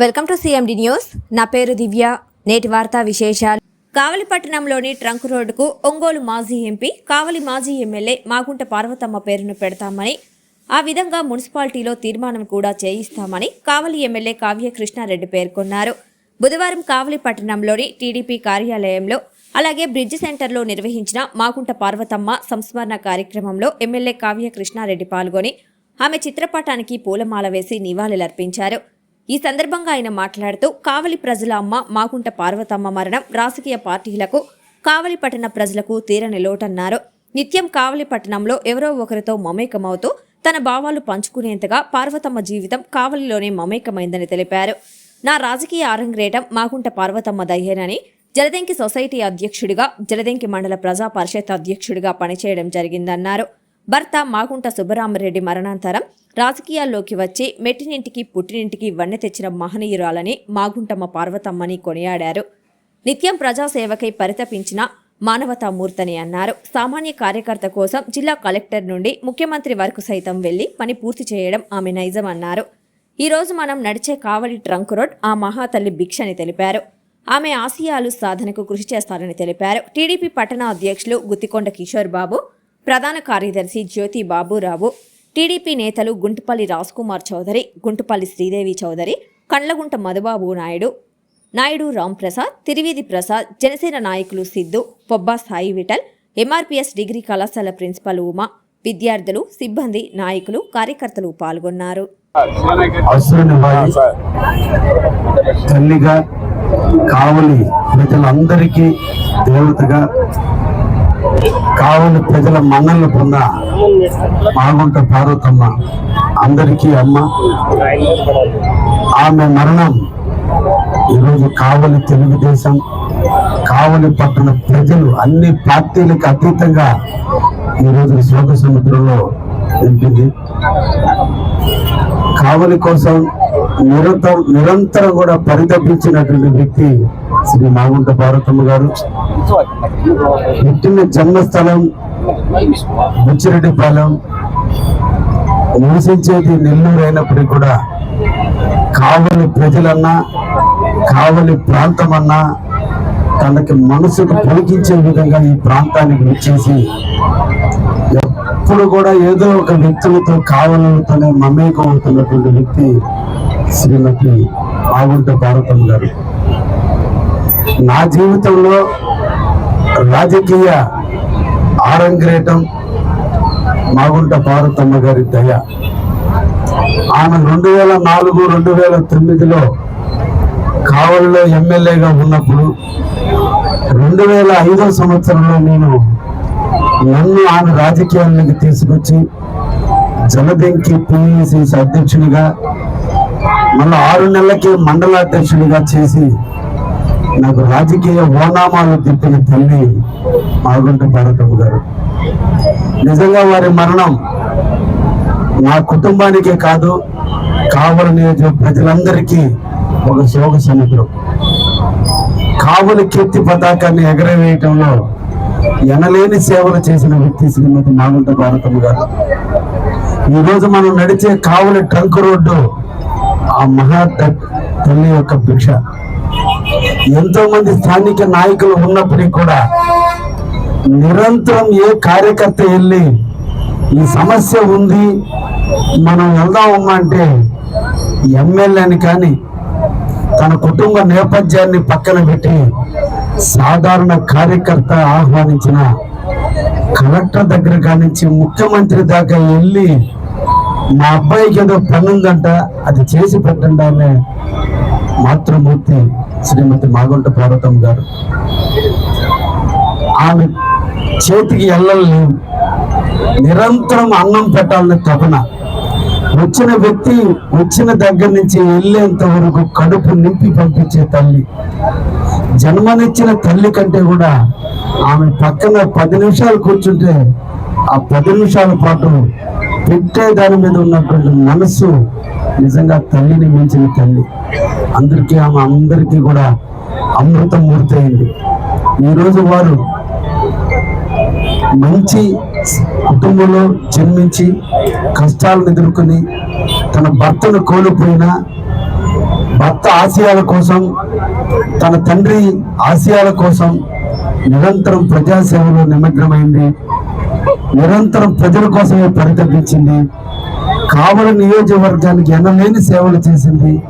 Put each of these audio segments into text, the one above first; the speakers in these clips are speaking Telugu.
వెల్కమ్ టు సిఎండి న్యూస్ నా పేరు దివ్య. నేటి వార్తా విశేషాలు. కావలిపట్టణంలోని ట్రంక్ రోడ్డుకు ఒంగోలు మాజీ ఎంపీ కావలి మాజీ ఎమ్మెల్యే మాగుంట పార్వతమ్మ పేరును పెడతామని ఆ విధంగా మున్సిపాలిటీలో తీర్మానం కూడా చేయిస్తామని కావలి ఎమ్మెల్యే కావ్య కృష్ణారెడ్డి పేర్కొన్నారు. బుధవారం కావలి పట్టణంలోని టీడీపీ కార్యాలయంలో అలాగే బ్రిడ్జ్ సెంటర్లో నిర్వహించిన మాగుంట పార్వతమ్మ సంస్మరణ కార్యక్రమంలో ఎమ్మెల్యే కావ్య కృష్ణారెడ్డి పాల్గొని ఆమె చిత్రపటానికి పూలమాల వేసి నివాళులర్పించారు. ఈ సందర్భంగా ఆయన మాట్లాడుతూ కావలి ప్రజల అమ్మ మాగుంట పార్వతమ్మ మరణం రాజకీయ పార్టీలకు కావలి పట్టణ ప్రజలకు తీరని లోటన్నారు. నిత్యం కావలి పట్టణంలో ఎవరో ఒకరితో మమేకమవుతూ తన భావాలు పంచుకునేంతగా పార్వతమ్మ జీవితం కావలిలోనే మమేకమైందని తెలిపారు. నా రాజకీయ ఆరంగ్రేటం మాగుంట పార్వతమ్మ దయ్యేనని జలదెంకి సొసైటీ అధ్యక్షుడిగా జలదెంకి మండల ప్రజా పరిషత్ అధ్యక్షుడిగా పనిచేయడం జరిగిందన్నారు. భర్త మాగుంట సుబ్బరామరెడ్డి మరణాంతరం రాజకీయాల్లోకి వచ్చి మెట్టినింటికి పుట్టినింటికి వన్నె తెచ్చిన మహనీయురాలని మాగుంటమ్మ పార్వతమ్మని కొనియాడారు. నిత్యం ప్రజాసేవకై పరితపించిన మానవతామూర్తని అన్నారు. సామాన్య కార్యకర్త కోసం జిల్లా కలెక్టర్ నుండి ముఖ్యమంత్రి వరకు సైతం వెళ్ళి పని పూర్తి చేయడం ఆమె నైజం అన్నారు. ఈరోజు మనం నడిచే కావలి ట్రంక్ రోడ్ ఆ మహాతల్లి భిక్షని తెలిపారు. ఆమె ఆశయాలు సాధనకు కృషి చేస్తారని తెలిపారు. టీడీపీ పట్టణ అధ్యక్షులు గుత్తికొండ కిషోర్ బాబు ప్రధాన కార్యదర్శి జ్యోతి బాబురావు టీడీపీ నేతలు గుంటుపల్లి కుమార్ చౌదరి గుంటుపల్లి శ్రీదేవి చౌదరి కండ్లగుంట మధుబాబు నాయుడు నాయుడు రాంప్రసాద్ తిరివేది ప్రసాద్ జనసేన నాయకులు సిద్ధు పొబ్బా సాయి విఠల్ ఎంఆర్పిఎస్ డిగ్రీ కళాశాల ప్రిన్సిపల్ ఉమా విద్యార్థులు సిబ్బంది నాయకులు కార్యకర్తలు పాల్గొన్నారు. తల్లిగా కావలి ప్రజలందరికీ దేవతగా కావలి ప్రజల మన్నలను పొంద మాగుంట పార్వతమ్మ అందరికీ అమ్మ. ఆమె మరణం ఈరోజు కావలి తెలుగుదేశం కావలి పట్టణ ప్రజలు అన్ని పార్టీలకు అతీతంగా ఈరోజు శోక సముద్రంలో నింపింది కావలి కోసం నిరంతరం నిరంతరం కూడా పరితపించినటువంటి వ్యక్తి శ్రీ మాగుంట పార్వతమ్మ గారు. పుట్టిన జన్మస్థలం బుచ్చిరెడ్డిపాలెం. నివసించేది నెల్లూరు అయినప్పటికీ కూడా కావలి ప్రజలన్నా కావలి ప్రాంతం అన్నా తనకి మనసుకు పొలికించే విధంగా ఈ ప్రాంతానికి వచ్చేసి ఎప్పుడు కూడా ఏదో ఒక వ్యక్తులతో కావలతోనే మమేకం అవుతున్నటువంటి వ్యక్తి శ్రీమతి ఆగుంట భారతమ్మ గారు. నా జీవితంలో రాజకీయ ఆరంగ్రేటం మాగుంట భారతమ్మ గారి దయ. ఆమె రెండు వేల నాలుగు రెండు వేల తొమ్మిదిలో కావలిలో ఎమ్మెల్యేగా ఉన్నప్పుడు రెండు వేల ఐదో సంవత్సరంలో నేను నన్ను ఆమె రాజకీయాల్లోకి తీసుకొచ్చి జలదెంకి పిఎస్సి అధ్యక్షునిగా మళ్ళీ ఆరు నెలలకి మండల అధ్యక్షుడిగా చేసి నాకు రాజకీయ ఓనామాలు తిప్పిన తల్లి మాగుంట భారతమ్మ గారు. నిజంగా వారి మరణం నా కుటుంబానికే కాదు కావలి నియోజక ప్రజలందరికీ ఒక శోక సముద్రం. కావలి కీర్తి పతాకాన్ని ఎగరవేయటంలో ఎనలేని సేవలు చేసిన వ్యక్తి శ్రీమతి మాగుంట భారతమ్మ గారు. ఈరోజు మనం నడిచే కావలి ట్రంక్ రోడ్డు ఆ మహా తల్లి యొక్క భిక్ష. ఎంతో మంది స్థానిక నాయకులు ఉన్నప్పటికీ కూడా నిరంతరం ఏ కార్యకర్త వెళ్ళి ఈ సమస్య ఉంది మనం వెళ్దామమ్మా అంటే ఎమ్మెల్యేని కానీ తన కుటుంబ నేపథ్యాన్ని పక్కన పెట్టి సాధారణ కార్యకర్త ఆహ్వానించిన కలెక్టర్ దగ్గర కానించి ముఖ్యమంత్రి దాకా వెళ్ళి మా అబ్బాయికి ఏదో పని ఉందంట అది చేసి పెట్టండి ఆమె మాతృమూర్తి శ్రీమతి మాగుంట పార్వతమ్మ గారు. ఆమె చేతికి ఎల్లలు నిరంతరం అన్నం పెట్టాలని తపన. వచ్చిన వ్యక్తి వచ్చిన దగ్గర నుంచి వెళ్ళేంత వరకు కడుపు నింపి పంపించే తల్లి. జన్మనిచ్చిన తల్లి కంటే కూడా ఆమె పక్కన పది నిమిషాలు కూర్చుంటే ఆ పది నిమిషాల పాటు పెట్టే దాని మీద ఉన్నటువంటి మనస్సు నిజంగా తల్లిని మించిన తల్లి. అందరికీ ఆమె అందరికీ కూడా అమృతం మూర్తయింది. ఈరోజు వారు మంచి కుటుంబంలో జన్మించి కష్టాలను ఎదుర్కొని తన భర్తను కోల్పోయినా భర్త ఆశయాల కోసం తన తండ్రి ఆశయాల కోసం నిరంతరం ప్రజాసేవలో నిమగ్నమైంది. నిరంతరం ప్రజల కోసమే పరితపించింది. కావలి నియోజకవర్గానికి ఎనలేని సేవలు చేసింది.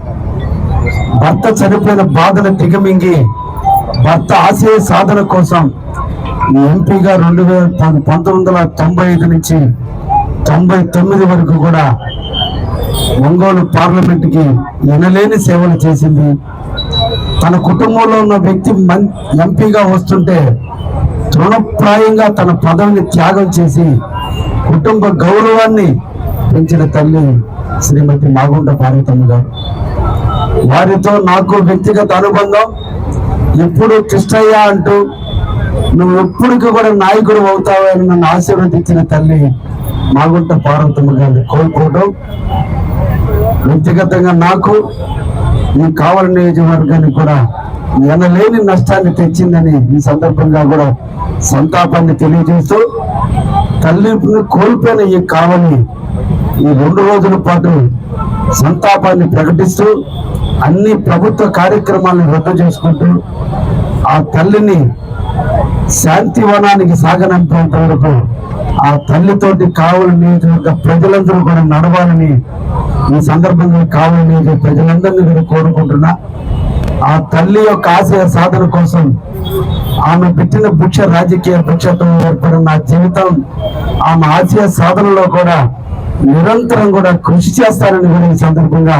భర్త చనిపోయిన బాధను దిగమింగి భర్త ఆశయ సాధన కోసం ఎంపీగా రెండు వేల పంతొమ్మిది వందల తొంభై ఐదు నుంచి తొంభై తొమ్మిది వరకు కూడా ఒంగోలు పార్లమెంట్కి ఎనలేని సేవలు చేసింది. తన కుటుంబంలో ఉన్న వ్యక్తి మం- ఎంపీగా వస్తుంటే తృణ తృణప్రాయంగా తన పదవిని త్యాగం చేసి కుటుంబ గౌరవాన్ని పెంచిన తల్లి శ్రీమతి మాగుంట పార్వతమ్మ గారు. వారితో నాకు వ్యక్తిగత అనుబంధం ఎప్పుడు కృష్ణయ్య అంటూ నువ్వు ఎప్పటికీ కూడా నాయకుడు అవుతావని నన్ను ఆశీర్వదించిన తల్లి మాగుంట పార్వతమ్మ గారిని కోల్పోవడం వ్యక్తిగతంగా నాకు ఈ కావలి నియోజకవర్గానికి కూడా ఎనలేని నష్టాన్ని తెచ్చిందని ఈ సందర్భంగా కూడా సంతాపాన్ని తెలియజేస్తూ తల్లిని కోల్పోయిన ఈ కావలి ఈ రెండు రోజుల పాటు సంతాపాన్ని ప్రకటిస్తూ అన్ని ప్రభుత్వ కార్యక్రమాలను రద్దు చేసుకుంటూ ఆ తల్లిని శాంతివనానికి సాగనంపేంత వరకు ఆ తల్లితోటి కావలి నియోజకవర్గ ప్రజలందరూ కూడా నడవాలని ఈ సందర్భంగా కావలి నియోజక ప్రజలందరినీ కూడా కోరుకుంటున్నా. ఆ తల్లి యొక్క ఆశయ సాధన కోసం ఆమె పెట్టిన భిక్ష రాజకీయ భిక్షతో ఏర్పడిన నా జీవితం ఆమె ఆశయ సాధనలో కూడా నిరంతరం కూడా కృషి చేస్తారని కూడా ఈ సందర్భంగా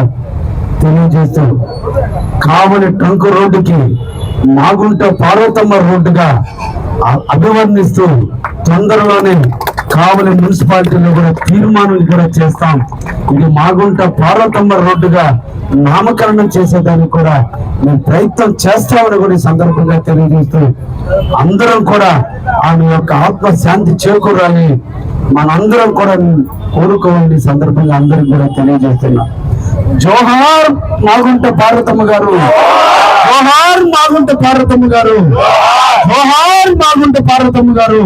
తెలియజేస్తూ కావలి ట్రంక్ రోడ్డుకి మాగుంట పార్వతమ్మ రోడ్డుగా అభివర్ణిస్తూ తొందరలోనే కావలి మున్సిపాలిటీలో కూడా తీర్మానం కూడా చేస్తాం. ఇది మాగుంట పార్వతమ్మ రోడ్డుగా నామకరణం చేసేదానికి కూడా మేము ప్రయత్నం చేస్తామని కూడా ఈ సందర్భంగా తెలియజేస్తూ అందరం కూడా ఆమె యొక్క ఆత్మ శాంతి చేకూరాలని మనందరం కూడా కోరుకోవాలని సందర్భంగా అందరికి కూడా తెలియజేస్తున్నాం. జోహార్ మాగుంట పార్వతమ్మ గారు. జోహార్ మాగుంట పార్వతమ్మ గారు. జోహార్ మాగుంట పార్వతమ్మ గారు.